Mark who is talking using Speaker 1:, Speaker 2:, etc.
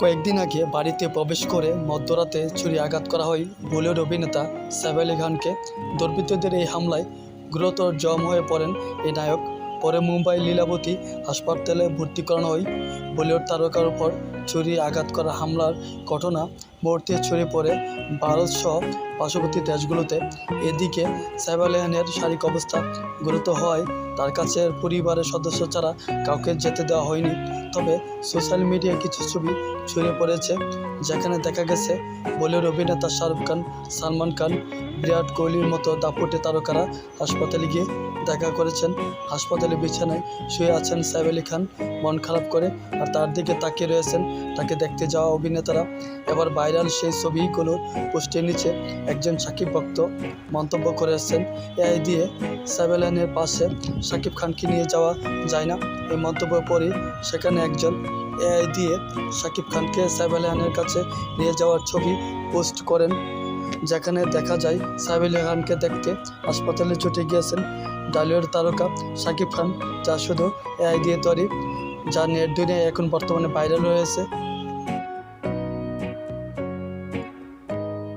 Speaker 1: কয়েকদিন আগে বাড়িতে প্রবেশ করে মধ্যরাতে ছুরি আঘাত করা হয় বলিউড অভিনেতা সাইব আলী খানকে। দুর্বৃত্তদের এই হামলায় গুরুতর জম হয়ে পড়েন এই নায়ক। পরে মুম্বাই লীলাবতী হাসপাতালে ভর্তি করানো হয়। বলিউড তারকার উপর ছুরি আঘাত করা হামলার ঘটনা মুহূর্তে ছড়িয়ে পড়ে। ভারতসহ পার্শ্ববর্তী দেশগুলোতে এদিকে সাইফ আলী খানের শারীরিক অবস্থা গুরুতর হওয়ায় তার কাছে পরিবারের সদস্য ছাড়া কাউকে যেতে দেওয়া হয়নি। তবে সোশ্যাল মিডিয়ায় কিছু ছবি ছড়িয়ে পড়েছে, যেখানে দেখা গেছে বলিউড অভিনেতা শাহরুখ খান, সালমান খান, বিরাট কোহলির মতো দাপুটে তারকারা হাসপাতালে গিয়ে দেখা করেছেন। হাসপাতালে বিছানায় শুয়ে আছেন সাইফ আলী খান, মন খারাপ করে আর তার দিকে তাকিয়ে রয়েছেন। তাকে দেখতে যাওয়া অভিনেতারা। এবার ভাইরাল সেই ছবিগুলোর পোস্টের নিচে একজন সাকিব ভক্ত মন্তব্য করেছেন, এআই দিয়ে খানের পাশে সাকিব খানকে নিয়ে যাওয়া যায় না। এই মন্তব্য পরই সেখানে একজন এআই দিয়ে সাকিব খানকে সাইফ কাছে নিয়ে যাওয়ার ছবি পোস্ট করেন। যেখানে দেখা যায় সাইফ খানকে দেখতে হাসপাতালে ছুটে গিয়েছেন ডালিউড তারকা সাকিব খান, যা শুধু এআই দিয়ে তৈরি, যা নেট দুনিয়ায় এখন বর্তমানে ভাইরাল হয়েছে।